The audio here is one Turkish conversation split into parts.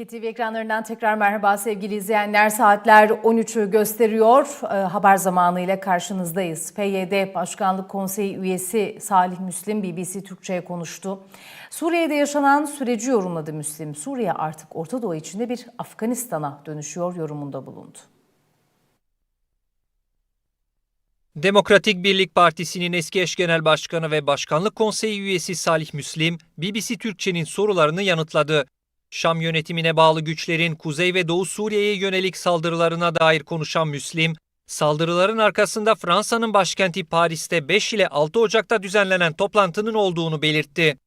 Türkiye TV ekranlarından tekrar merhaba sevgili izleyenler. Saatler 13'ü gösteriyor. Ee, haber zamanı ile karşınızdayız. PYD Başkanlık Konseyi üyesi Salih Müslim BBC Türkçe'ye konuştu. Suriye'de yaşanan süreci yorumladı Müslim. Suriye artık Orta Doğu içinde bir Afganistan'a dönüşüyor yorumunda bulundu. Demokratik Birlik Partisi'nin eski eş genel başkanı ve başkanlık konseyi üyesi Salih Müslim, BBC Türkçe'nin sorularını yanıtladı. Şam yönetimine bağlı güçlerin Kuzey ve Doğu Suriye'ye yönelik saldırılarına dair konuşan Müslim, saldırıların arkasında Fransa'nın başkenti Paris'te 5 ile 6 Ocak'ta düzenlenen toplantının olduğunu belirtti.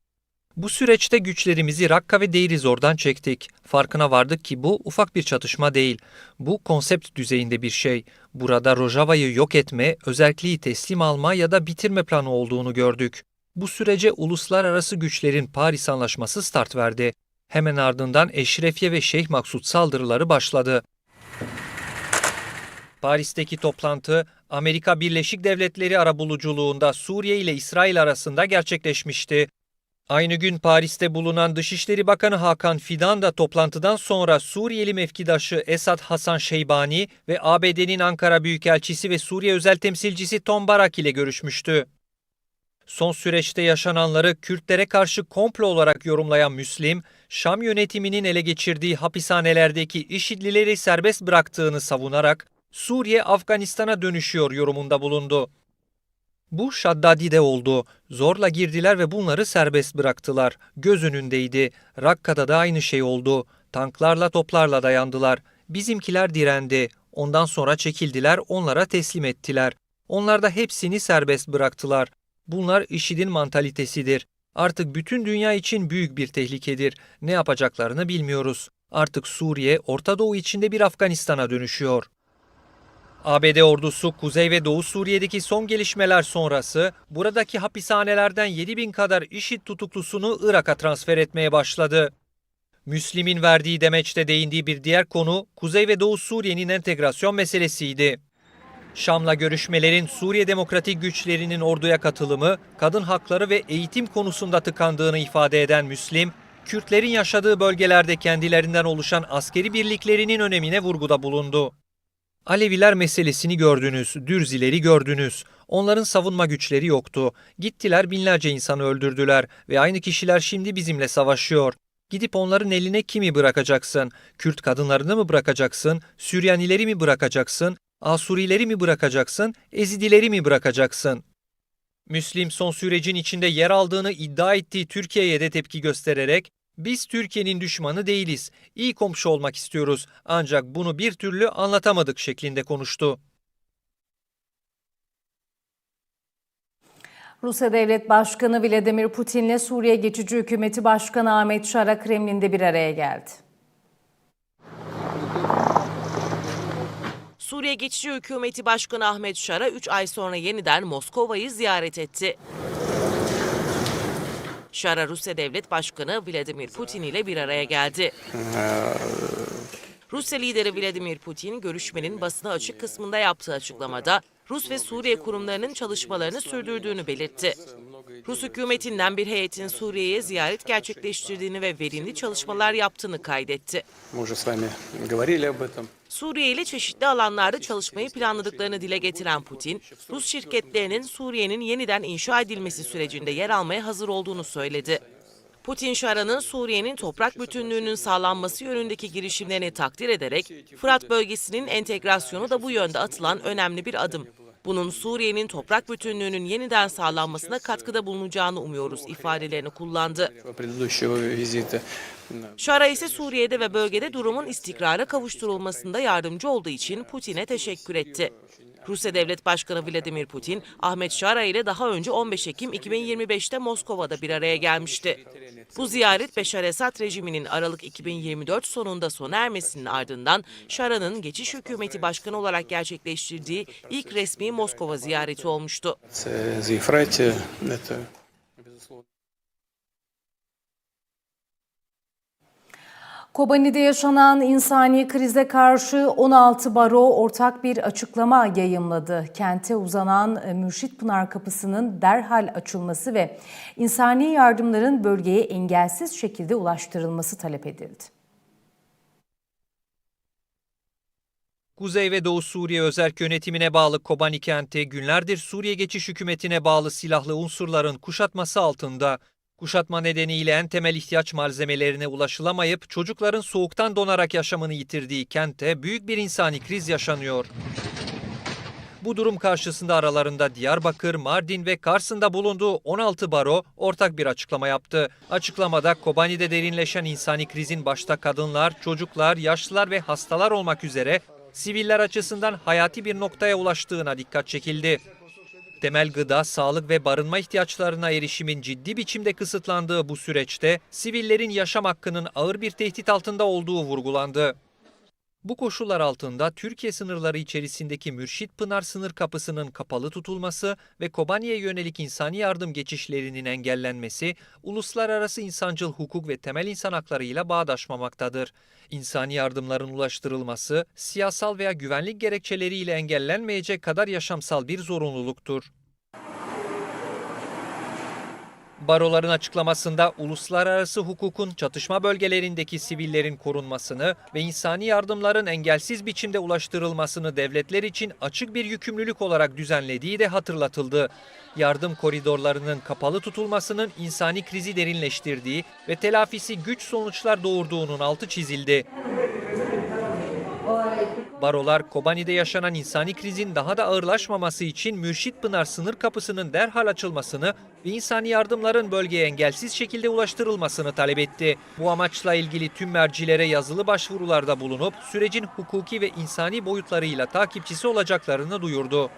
Bu süreçte güçlerimizi Rakka ve Deir zordan çektik. Farkına vardık ki bu ufak bir çatışma değil. Bu konsept düzeyinde bir şey. Burada Rojava'yı yok etme, özelliği teslim alma ya da bitirme planı olduğunu gördük. Bu sürece uluslararası güçlerin Paris Anlaşması start verdi. Hemen ardından Eşrefiye ve Şeyh Maksut saldırıları başladı. Paris'teki toplantı Amerika Birleşik Devletleri arabuluculuğunda Suriye ile İsrail arasında gerçekleşmişti. Aynı gün Paris'te bulunan Dışişleri Bakanı Hakan Fidan da toplantıdan sonra Suriyeli mevkidaşı Esad Hasan Şeybani ve ABD'nin Ankara Büyükelçisi ve Suriye özel temsilcisi Tom Barak ile görüşmüştü. Son süreçte yaşananları Kürtlere karşı komplo olarak yorumlayan Müslim, Şam yönetiminin ele geçirdiği hapishanelerdeki IŞİD'lileri serbest bıraktığını savunarak Suriye Afganistan'a dönüşüyor yorumunda bulundu. Bu Şaddadi'de oldu. Zorla girdiler ve bunları serbest bıraktılar. Göz önündeydi. Rakka'da da aynı şey oldu. Tanklarla toplarla dayandılar. Bizimkiler direndi. Ondan sonra çekildiler, onlara teslim ettiler. Onlar da hepsini serbest bıraktılar. Bunlar IŞİD'in mantalitesidir. Artık bütün dünya için büyük bir tehlikedir. Ne yapacaklarını bilmiyoruz. Artık Suriye, Orta Doğu içinde bir Afganistan'a dönüşüyor. ABD ordusu Kuzey ve Doğu Suriye'deki son gelişmeler sonrası buradaki hapishanelerden 7 bin kadar IŞİD tutuklusunu Irak'a transfer etmeye başladı. Müslim'in verdiği demeçte değindiği bir diğer konu Kuzey ve Doğu Suriye'nin entegrasyon meselesiydi. Şam'la görüşmelerin Suriye Demokratik Güçlerinin orduya katılımı, kadın hakları ve eğitim konusunda tıkandığını ifade eden Müslim, Kürtlerin yaşadığı bölgelerde kendilerinden oluşan askeri birliklerinin önemine vurguda bulundu. Aleviler meselesini gördünüz, Dürzileri gördünüz. Onların savunma güçleri yoktu. Gittiler binlerce insanı öldürdüler ve aynı kişiler şimdi bizimle savaşıyor. Gidip onların eline kimi bırakacaksın? Kürt kadınlarını mı bırakacaksın? Süryanileri mi bırakacaksın? Asurileri mi bırakacaksın? Ezidileri mi bırakacaksın? Müslim son sürecin içinde yer aldığını iddia ettiği Türkiye'ye de tepki göstererek biz Türkiye'nin düşmanı değiliz. İyi komşu olmak istiyoruz. Ancak bunu bir türlü anlatamadık şeklinde konuştu. Rusya Devlet Başkanı Vladimir Putin ile Suriye Geçici Hükümeti Başkanı Ahmet Şara Kremlin'de bir araya geldi. Suriye Geçici Hükümeti Başkanı Ahmet Şara 3 ay sonra yeniden Moskova'yı ziyaret etti. Şara Rusya Devlet Başkanı Vladimir Putin ile bir araya geldi. Rusya lideri Vladimir Putin görüşmenin basına açık kısmında yaptığı açıklamada Rus ve Suriye kurumlarının çalışmalarını sürdürdüğünü belirtti. Rus hükümetinden bir heyetin Suriye'ye ziyaret gerçekleştirdiğini ve verimli çalışmalar yaptığını kaydetti. Suriye ile çeşitli alanlarda çalışmayı planladıklarını dile getiren Putin, Rus şirketlerinin Suriye'nin yeniden inşa edilmesi sürecinde yer almaya hazır olduğunu söyledi. Putin Şara'nın Suriye'nin toprak bütünlüğünün sağlanması yönündeki girişimlerini takdir ederek Fırat bölgesinin entegrasyonu da bu yönde atılan önemli bir adım bunun Suriye'nin toprak bütünlüğünün yeniden sağlanmasına katkıda bulunacağını umuyoruz ifadelerini kullandı. Şara ise Suriye'de ve bölgede durumun istikrara kavuşturulmasında yardımcı olduğu için Putin'e teşekkür etti. Rusya Devlet Başkanı Vladimir Putin, Ahmet Şara ile daha önce 15 Ekim 2025'te Moskova'da bir araya gelmişti. Bu ziyaret Beşar Esad rejiminin Aralık 2024 sonunda sona ermesinin ardından Şara'nın geçiş hükümeti başkanı olarak gerçekleştirdiği ilk resmi Moskova ziyareti olmuştu. Kobani'de yaşanan insani krize karşı 16 baro ortak bir açıklama yayımladı. Kente uzanan e, Mürşit Pınar Kapısı'nın derhal açılması ve insani yardımların bölgeye engelsiz şekilde ulaştırılması talep edildi. Kuzey ve Doğu Suriye Özerk Yönetimine bağlı Kobani kenti günlerdir Suriye Geçiş Hükümeti'ne bağlı silahlı unsurların kuşatması altında Kuşatma nedeniyle en temel ihtiyaç malzemelerine ulaşılamayıp çocukların soğuktan donarak yaşamını yitirdiği kentte büyük bir insani kriz yaşanıyor. Bu durum karşısında aralarında Diyarbakır, Mardin ve Kars'ında bulunduğu 16 baro ortak bir açıklama yaptı. Açıklamada Kobani'de derinleşen insani krizin başta kadınlar, çocuklar, yaşlılar ve hastalar olmak üzere siviller açısından hayati bir noktaya ulaştığına dikkat çekildi. Temel gıda, sağlık ve barınma ihtiyaçlarına erişimin ciddi biçimde kısıtlandığı bu süreçte sivillerin yaşam hakkının ağır bir tehdit altında olduğu vurgulandı. Bu koşullar altında Türkiye sınırları içerisindeki Mürşit Pınar sınır kapısının kapalı tutulması ve Kobani'ye yönelik insani yardım geçişlerinin engellenmesi, uluslararası insancıl hukuk ve temel insan haklarıyla bağdaşmamaktadır. İnsani yardımların ulaştırılması, siyasal veya güvenlik gerekçeleriyle engellenmeyecek kadar yaşamsal bir zorunluluktur. Baroların açıklamasında uluslararası hukukun çatışma bölgelerindeki sivillerin korunmasını ve insani yardımların engelsiz biçimde ulaştırılmasını devletler için açık bir yükümlülük olarak düzenlediği de hatırlatıldı. Yardım koridorlarının kapalı tutulmasının insani krizi derinleştirdiği ve telafisi güç sonuçlar doğurduğunun altı çizildi. Barolar Kobani'de yaşanan insani krizin daha da ağırlaşmaması için Mürşit Pınar sınır kapısının derhal açılmasını ve insani yardımların bölgeye engelsiz şekilde ulaştırılmasını talep etti. Bu amaçla ilgili tüm mercilere yazılı başvurularda bulunup sürecin hukuki ve insani boyutlarıyla takipçisi olacaklarını duyurdu.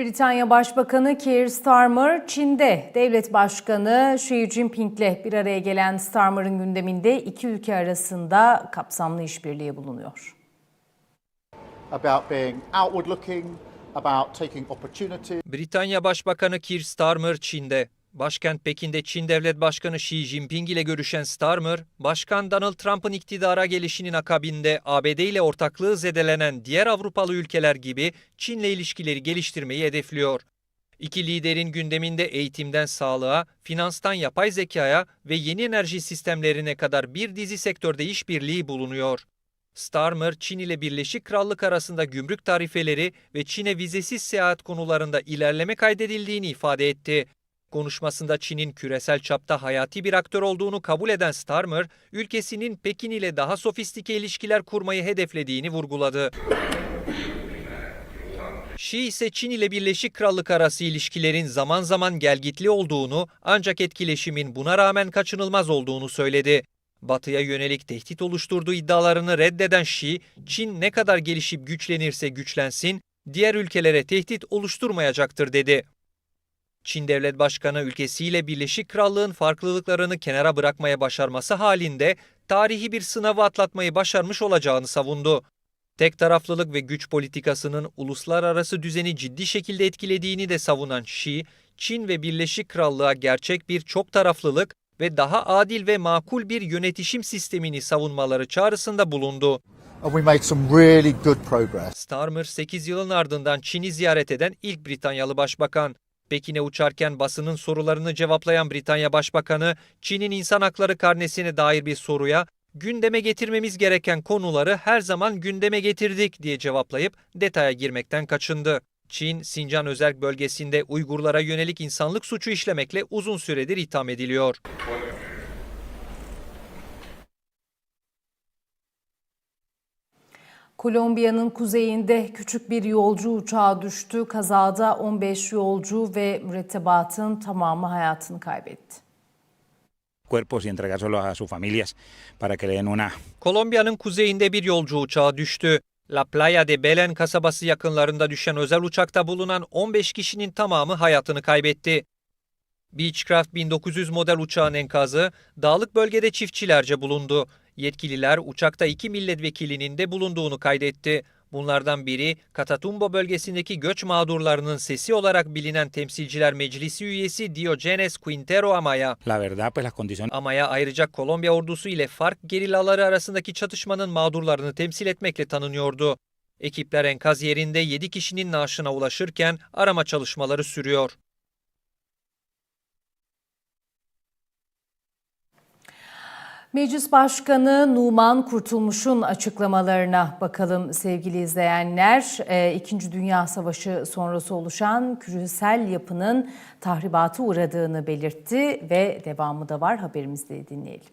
Britanya Başbakanı Keir Starmer, Çin'de devlet başkanı Xi Jinping'le bir araya gelen Starmer'ın gündeminde iki ülke arasında kapsamlı işbirliği bulunuyor. about being outward looking, about taking opportunities. Britanya Başbakanı Keir Starmer Çin'de. Başkent Pekin'de Çin Devlet Başkanı Xi Jinping ile görüşen Starmer, Başkan Donald Trump'ın iktidara gelişinin akabinde ABD ile ortaklığı zedelenen diğer Avrupalı ülkeler gibi Çin'le ilişkileri geliştirmeyi hedefliyor. İki liderin gündeminde eğitimden sağlığa, finanstan yapay zekaya ve yeni enerji sistemlerine kadar bir dizi sektörde işbirliği bulunuyor. Starmer, Çin ile Birleşik Krallık arasında gümrük tarifeleri ve Çin'e vizesiz seyahat konularında ilerleme kaydedildiğini ifade etti. Konuşmasında Çin'in küresel çapta hayati bir aktör olduğunu kabul eden Starmer, ülkesinin Pekin ile daha sofistike ilişkiler kurmayı hedeflediğini vurguladı. Şi ise Çin ile Birleşik Krallık arası ilişkilerin zaman zaman gelgitli olduğunu ancak etkileşimin buna rağmen kaçınılmaz olduğunu söyledi. Batı'ya yönelik tehdit oluşturduğu iddialarını reddeden Şi, Çin ne kadar gelişip güçlenirse güçlensin, diğer ülkelere tehdit oluşturmayacaktır dedi. Çin Devlet Başkanı ülkesiyle Birleşik Krallığın farklılıklarını kenara bırakmaya başarması halinde tarihi bir sınavı atlatmayı başarmış olacağını savundu. Tek taraflılık ve güç politikasının uluslararası düzeni ciddi şekilde etkilediğini de savunan Xi, Çin ve Birleşik Krallığa gerçek bir çok taraflılık ve daha adil ve makul bir yönetişim sistemini savunmaları çağrısında bulundu. Really. Starmer 8 yılın ardından Çin'i ziyaret eden ilk Britanyalı başbakan. Pekin'e uçarken basının sorularını cevaplayan Britanya Başbakanı, Çin'in insan hakları karnesine dair bir soruya gündeme getirmemiz gereken konuları her zaman gündeme getirdik diye cevaplayıp detaya girmekten kaçındı. Çin, Sincan Özerk bölgesinde Uygurlara yönelik insanlık suçu işlemekle uzun süredir itham ediliyor. Kolombiya'nın kuzeyinde küçük bir yolcu uçağı düştü. Kazada 15 yolcu ve mürettebatın tamamı hayatını kaybetti. cuerpos y entregárselos a sus familias para que le den una Kolombiya'nın kuzeyinde bir yolcu uçağı düştü. La Playa de Belen kasabası yakınlarında düşen özel uçakta bulunan 15 kişinin tamamı hayatını kaybetti. Beechcraft 1900 model uçağın enkazı dağlık bölgede çiftçilerce bulundu. Yetkililer uçakta iki milletvekilinin de bulunduğunu kaydetti. Bunlardan biri Catatumbo bölgesindeki göç mağdurlarının sesi olarak bilinen Temsilciler Meclisi üyesi Diogenes Quintero Amaya. la verdad pues las condiciones Amaya ayrıca Kolombiya ordusu ile FARC gerillaları arasındaki çatışmanın mağdurlarını temsil etmekle tanınıyordu. Ekipler enkaz yerinde 7 kişinin naaşına ulaşırken arama çalışmaları sürüyor. Meclis Başkanı Numan Kurtulmuş'un açıklamalarına bakalım sevgili izleyenler. Ee, İkinci Dünya Savaşı sonrası oluşan küresel yapının tahribata uğradığını belirtti ve devamı da var haberimizde dinleyelim.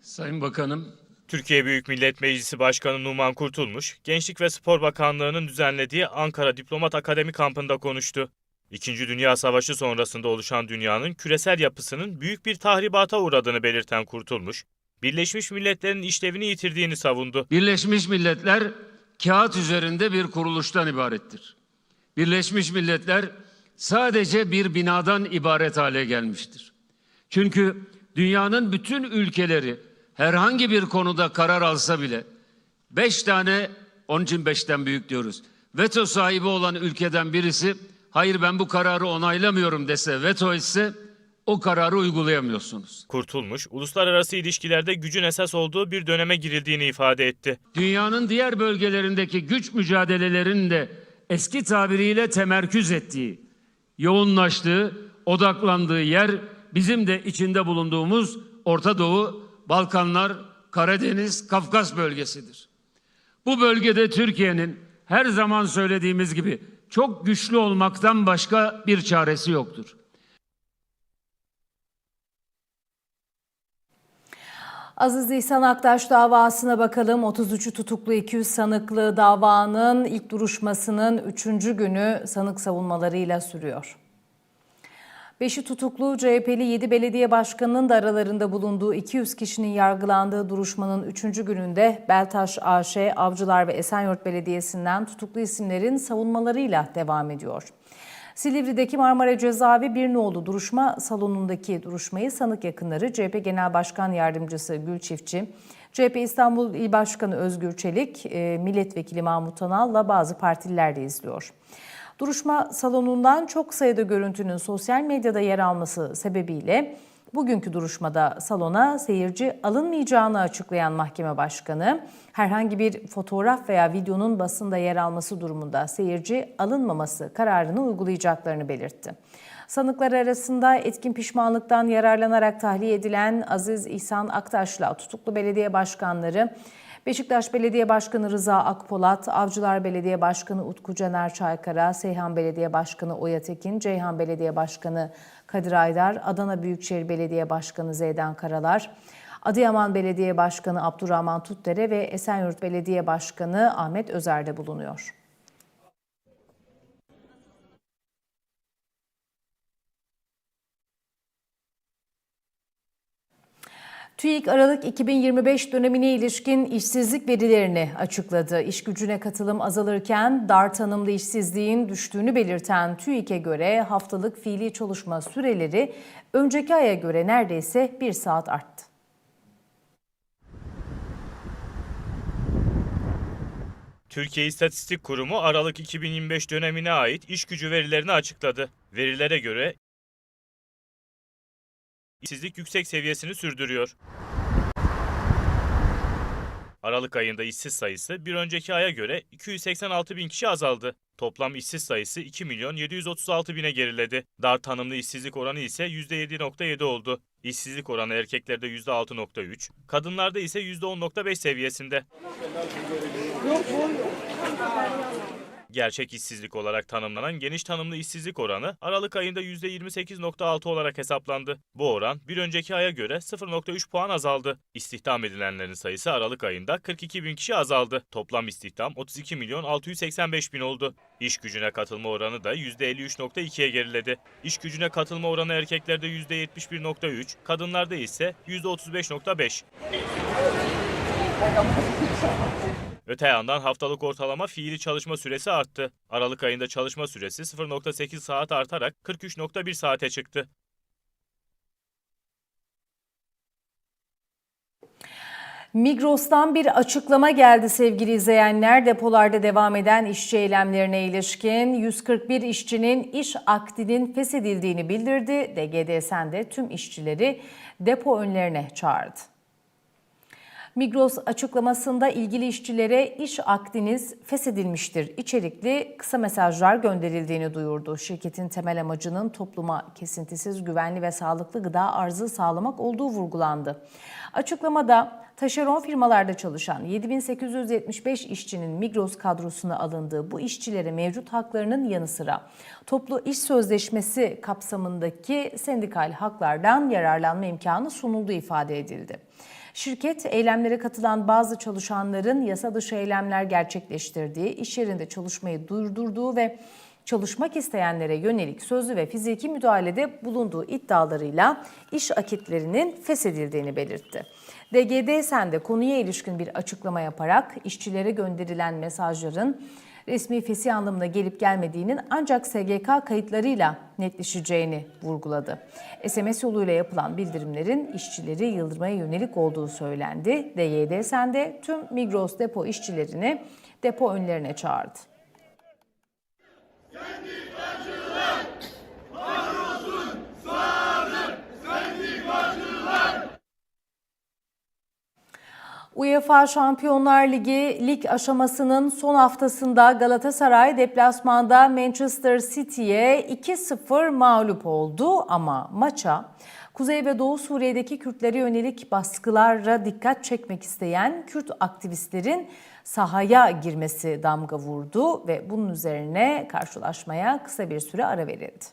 Sayın Bakanım, Türkiye Büyük Millet Meclisi Başkanı Numan Kurtulmuş, Gençlik ve Spor Bakanlığı'nın düzenlediği Ankara Diplomat Akademi kampında konuştu. İkinci Dünya Savaşı sonrasında oluşan dünyanın küresel yapısının büyük bir tahribata uğradığını belirten Kurtulmuş, Birleşmiş Milletler'in işlevini yitirdiğini savundu. Birleşmiş Milletler kağıt üzerinde bir kuruluştan ibarettir. Birleşmiş Milletler sadece bir binadan ibaret hale gelmiştir. Çünkü dünyanın bütün ülkeleri herhangi bir konuda karar alsa bile beş tane, onun için beşten büyük diyoruz. Veto sahibi olan ülkeden birisi hayır ben bu kararı onaylamıyorum dese veto etse o kararı uygulayamıyorsunuz. Kurtulmuş, uluslararası ilişkilerde gücün esas olduğu bir döneme girildiğini ifade etti. dünyanın diğer bölgelerindeki güç mücadelelerinin de eski tabiriyle temerküz ettiği, yoğunlaştığı, odaklandığı yer bizim de içinde bulunduğumuz Orta Doğu, Balkanlar, Karadeniz, Kafkas bölgesidir. Bu bölgede Türkiye'nin her zaman söylediğimiz gibi çok güçlü olmaktan başka bir çaresi yoktur. Aziz İhsan Aktaş davasına bakalım. 33'ü tutuklu 200 sanıklı davanın ilk duruşmasının 3. günü sanık savunmalarıyla sürüyor. Beşi tutuklu CHP'li 7 belediye başkanının da aralarında bulunduğu 200 kişinin yargılandığı duruşmanın 3. gününde Beltaş AŞ, Avcılar ve Esenyurt Belediyesi'nden tutuklu isimlerin savunmalarıyla devam ediyor. Silivri'deki Marmara Cezaevi bir nolu duruşma salonundaki duruşmayı sanık yakınları CHP Genel Başkan Yardımcısı Gül Çiftçi, CHP İstanbul İl Başkanı Özgür Çelik, e, Milletvekili Mahmut Tanal'la bazı partililer de izliyor. Duruşma salonundan çok sayıda görüntünün sosyal medyada yer alması sebebiyle bugünkü duruşmada salona seyirci alınmayacağını açıklayan mahkeme başkanı, herhangi bir fotoğraf veya videonun basında yer alması durumunda seyirci alınmaması kararını uygulayacaklarını belirtti. Sanıklar arasında etkin pişmanlıktan yararlanarak tahliye edilen Aziz İhsan Aktaş'la tutuklu belediye başkanları Beşiktaş Belediye Başkanı Rıza Akpolat, Avcılar Belediye Başkanı Utku Caner Çaykara, Seyhan Belediye Başkanı Oya Tekin, Ceyhan Belediye Başkanı Kadir Aydar, Adana Büyükşehir Belediye Başkanı Zeydan Karalar, Adıyaman Belediye Başkanı Abdurrahman Tutdere ve Esenyurt Belediye Başkanı Ahmet Özer'de bulunuyor. TÜİK Aralık 2025 dönemine ilişkin işsizlik verilerini açıkladı. İş gücüne katılım azalırken dar tanımlı işsizliğin düştüğünü belirten TÜİK'e göre haftalık fiili çalışma süreleri önceki aya göre neredeyse bir saat arttı. Türkiye İstatistik Kurumu Aralık 2025 dönemine ait iş gücü verilerini açıkladı. Verilere göre işsizlik yüksek seviyesini sürdürüyor. Aralık ayında işsiz sayısı bir önceki aya göre 286 bin kişi azaldı. Toplam işsiz sayısı 2 milyon 736 bine geriledi. Dar tanımlı işsizlik oranı ise %7.7 oldu. İşsizlik oranı erkeklerde %6.3, kadınlarda ise %10.5 seviyesinde. Gerçek işsizlik olarak tanımlanan geniş tanımlı işsizlik oranı Aralık ayında %28.6 olarak hesaplandı. Bu oran bir önceki aya göre 0.3 puan azaldı. İstihdam edilenlerin sayısı Aralık ayında 42 bin kişi azaldı. Toplam istihdam 32 milyon 685 bin oldu. İş gücüne katılma oranı da %53.2'ye geriledi. İş gücüne katılma oranı erkeklerde %71.3, kadınlarda ise %35.5. Öte yandan haftalık ortalama fiili çalışma süresi arttı. Aralık ayında çalışma süresi 0.8 saat artarak 43.1 saate çıktı. Migros'tan bir açıklama geldi sevgili izleyenler. Depolarda devam eden işçi eylemlerine ilişkin 141 işçinin iş akdinin feshedildiğini bildirdi. DGDSN de tüm işçileri depo önlerine çağırdı. Migros açıklamasında ilgili işçilere iş akdiniz feshedilmiştir içerikli kısa mesajlar gönderildiğini duyurdu. Şirketin temel amacının topluma kesintisiz, güvenli ve sağlıklı gıda arzı sağlamak olduğu vurgulandı. Açıklamada taşeron firmalarda çalışan 7875 işçinin Migros kadrosuna alındığı bu işçilere mevcut haklarının yanı sıra toplu iş sözleşmesi kapsamındaki sendikal haklardan yararlanma imkanı sunulduğu ifade edildi. Şirket eylemlere katılan bazı çalışanların yasa dışı eylemler gerçekleştirdiği, iş yerinde çalışmayı durdurduğu ve çalışmak isteyenlere yönelik sözlü ve fiziki müdahalede bulunduğu iddialarıyla iş akitlerinin feshedildiğini belirtti. DGD Sen de konuya ilişkin bir açıklama yaparak işçilere gönderilen mesajların resmi fesih anlamına gelip gelmediğinin ancak SGK kayıtlarıyla netleşeceğini vurguladı. SMS yoluyla yapılan bildirimlerin işçileri yıldırmaya yönelik olduğu söylendi. DYD Sen de tüm Migros depo işçilerini depo önlerine çağırdı. UEFA Şampiyonlar Ligi lig aşamasının son haftasında Galatasaray deplasmanda Manchester City'ye 2-0 mağlup oldu ama maça Kuzey ve Doğu Suriye'deki Kürtlere yönelik baskılara dikkat çekmek isteyen Kürt aktivistlerin sahaya girmesi damga vurdu ve bunun üzerine karşılaşmaya kısa bir süre ara verildi.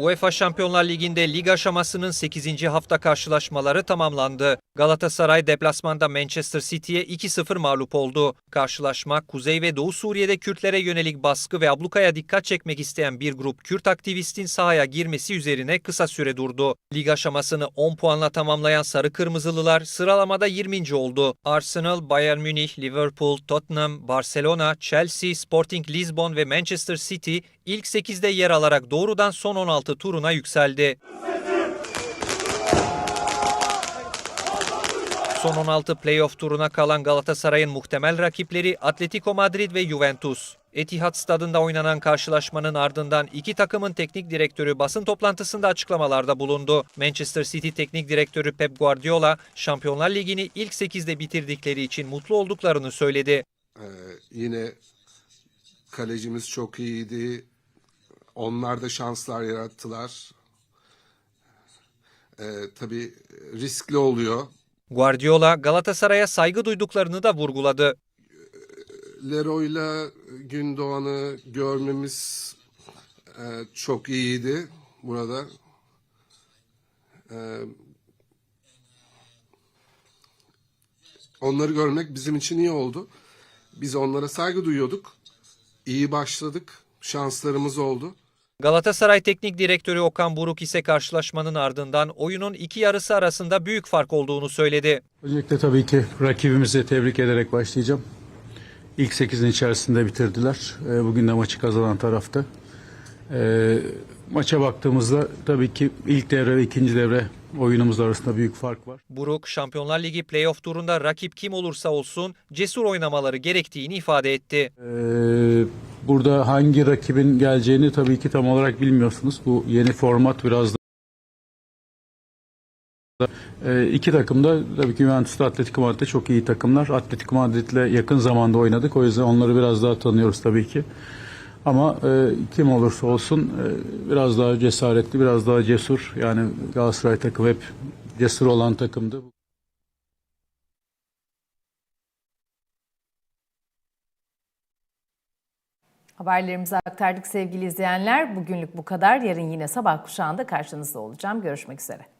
UEFA Şampiyonlar Ligi'nde lig aşamasının 8. hafta karşılaşmaları tamamlandı. Galatasaray deplasmanda Manchester City'ye 2-0 mağlup oldu. Karşılaşma Kuzey ve Doğu Suriye'de Kürtlere yönelik baskı ve ablukaya dikkat çekmek isteyen bir grup Kürt aktivistin sahaya girmesi üzerine kısa süre durdu. Lig aşamasını 10 puanla tamamlayan Sarı Kırmızılılar sıralamada 20. oldu. Arsenal, Bayern Münih, Liverpool, Tottenham, Barcelona, Chelsea, Sporting Lisbon ve Manchester City ilk 8'de yer alarak doğrudan son 16 turuna yükseldi. Son 16 playoff turuna kalan Galatasaray'ın muhtemel rakipleri Atletico Madrid ve Juventus. Etihad stadında oynanan karşılaşmanın ardından iki takımın teknik direktörü basın toplantısında açıklamalarda bulundu. Manchester City teknik direktörü Pep Guardiola, Şampiyonlar Ligi'ni ilk 8'de bitirdikleri için mutlu olduklarını söyledi. Ee, yine kalecimiz çok iyiydi. Onlar da şanslar yarattılar. Ee, tabii riskli oluyor. Guardiola Galatasaray'a saygı duyduklarını da vurguladı. Leroy'la Gündoğan'ı görmemiz e, çok iyiydi burada. Ee, onları görmek bizim için iyi oldu. Biz onlara saygı duyuyorduk. İyi başladık. Şanslarımız oldu. Galatasaray Teknik Direktörü Okan Buruk ise karşılaşmanın ardından oyunun iki yarısı arasında büyük fark olduğunu söyledi. Öncelikle tabii ki rakibimizi tebrik ederek başlayacağım. İlk 8'in içerisinde bitirdiler. Ee, Bugün de maçı kazanan taraftı. Ee, Maça baktığımızda tabii ki ilk devre ve ikinci devre oyunumuz arasında büyük fark var. Buruk, Şampiyonlar Ligi playoff turunda rakip kim olursa olsun cesur oynamaları gerektiğini ifade etti. Ee, Burada hangi rakibin geleceğini tabii ki tam olarak bilmiyorsunuz. Bu yeni format biraz da Ee, iki takım da tabii ki Juventus ve Atletico Madrid de çok iyi takımlar. Atletico Madrid'le yakın zamanda oynadık. O yüzden onları biraz daha tanıyoruz tabii ki. Ama e, kim olursa olsun e, biraz daha cesaretli, biraz daha cesur. Yani Galatasaray takımı hep cesur olan takımdı. Haberlerimizi aktardık sevgili izleyenler. Bugünlük bu kadar. Yarın yine sabah kuşağında karşınızda olacağım. Görüşmek üzere.